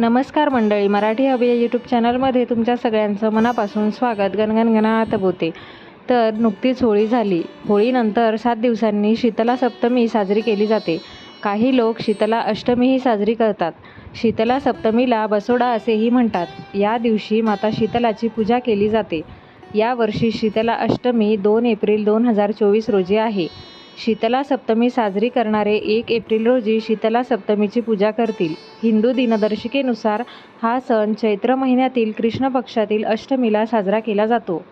नमस्कार मंडळी मराठी अभिया यूट्यूब चॅनलमध्ये तुमच्या सगळ्यांचं मनापासून स्वागत. गणगणगणात बोते तर नुकतीच होळी झाली. होळीनंतर सात दिवसांनी शीतला सप्तमी साजरी केली जाते. काही लोक शीतला अष्टमीही साजरी करतात. शीतला सप्तमीला बसोडा असेही म्हणतात. या दिवशी माता शीतलाची पूजा केली जाते. यावर्षी शीतला अष्टमी दोन एप्रिल दोन हजार चोवीस रोजी आहे. शीतला सप्तमी साजरी करणारे एक एप्रिल रोजी शीतला सप्तमीची पूजा करतील. हिंदू दिनदर्शिकेनुसार हा सण चैत्र महिन्यातील कृष्ण पक्षातील अष्टमीला साजरा केला जातो.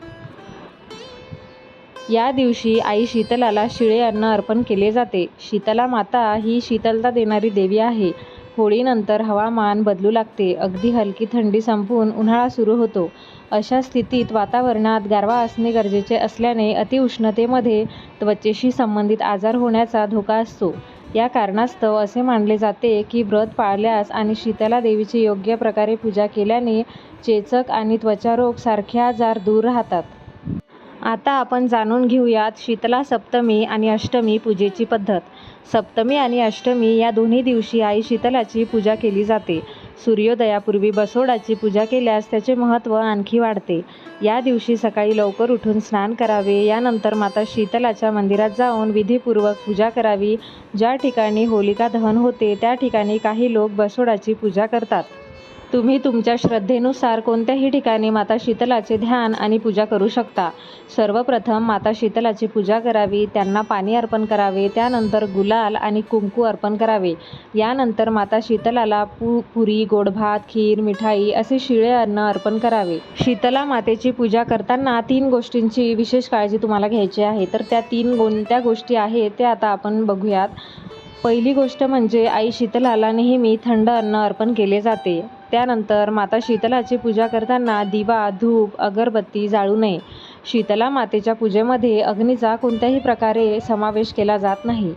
या दिवशी आई शीतलाला शिळे अन्न अर्पण केले जाते. शीतला माता ही शीतलता देणारी देवी आहे. होळीनंतर हवामान बदलू लागते. अगदी हलकी थंडी संपून उन्हाळा सुरू होतो. अशा स्थितीत वातावरणात गारवा असणे गरजेचे असल्याने अतिउष्णतेमध्ये त्वचेशी संबंधित आजार होण्याचा धोका असतो. या कारणास्तव असे मानले जाते की व्रत पाळल्यास आणि शीतला देवीची योग्य प्रकारे पूजा केल्याने चेचक आणि त्वचारोग सारखे आजार दूर राहतात. आता आपण जाणून घेऊयात शीतला सप्तमी आणि अष्टमी पूजेची पद्धत. सप्तमी आणि अष्टमी या दोन्ही दिवशी आई शीतलाची पूजा केली जाते. सूर्योदयापूर्वी बसोडाची पूजा केल्यास त्याचे महत्त्व आणखी वाढते. या दिवशी सकाळी लवकर उठून स्नान करावे यानंतर माता शीतलाच्या मंदिरात जाऊन विधीपूर्वक पूजा करावी. ज्या ठिकाणी होलिका दहन होते त्या ठिकाणी काही लोक बसोडाची पूजा करतात. तुम्ही तुमच्या श्रद्धेनुसार कोणत्याही ठिकाणी माता शीतलाचे ध्यान आणि पूजा करू शकता. सर्वप्रथम माता शीतलाची पूजा करावी त्यांना पाणी अर्पण करावे त्यानंतर गुलाल आणि कुंकू अर्पण करावे. यानंतर माता शीतलाला पु पुरी गोडभात खीर मिठाई असे शिळे अन्न अर्पण करावे. शीतला मातेची पूजा करताना तीन गोष्टींची विशेष काळजी तुम्हाला घ्यायची आहे. तर त्या तीन कोणत्या गोष्टी आहेत ते आता आपण बघूयात. पहिली गोष्ट म्हणजे आई शीतलाला नेहमी थंड अन्न अर्पण केले जाते. त्यानंतर माता शीतलाची पूजा करताना दिवा धूप अगरबत्ती जाळू नये. शीतला मातेच्या पूजेमध्ये अग्नीचा कोणत्याही प्रकारे समावेश केला जात नाही.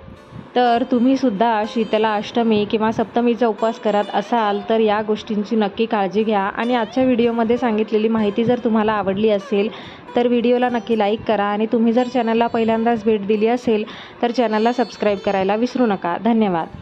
तर तुम्हीसुद्धा शीतला अष्टमी किंवा सप्तमीचा उपवास करत असाल तर या गोष्टींची नक्की काळजी घ्या. आणि आजच्या व्हिडिओमध्ये सांगितलेली माहिती जर तुम्हाला आवडली असेल तर व्हिडिओला नक्की लाईक करा. आणि तुम्ही जर चॅनलला पहिल्यांदाच भेट दिली असेल तर चॅनलला सबस्क्राईब करायला विसरू नका. धन्यवाद.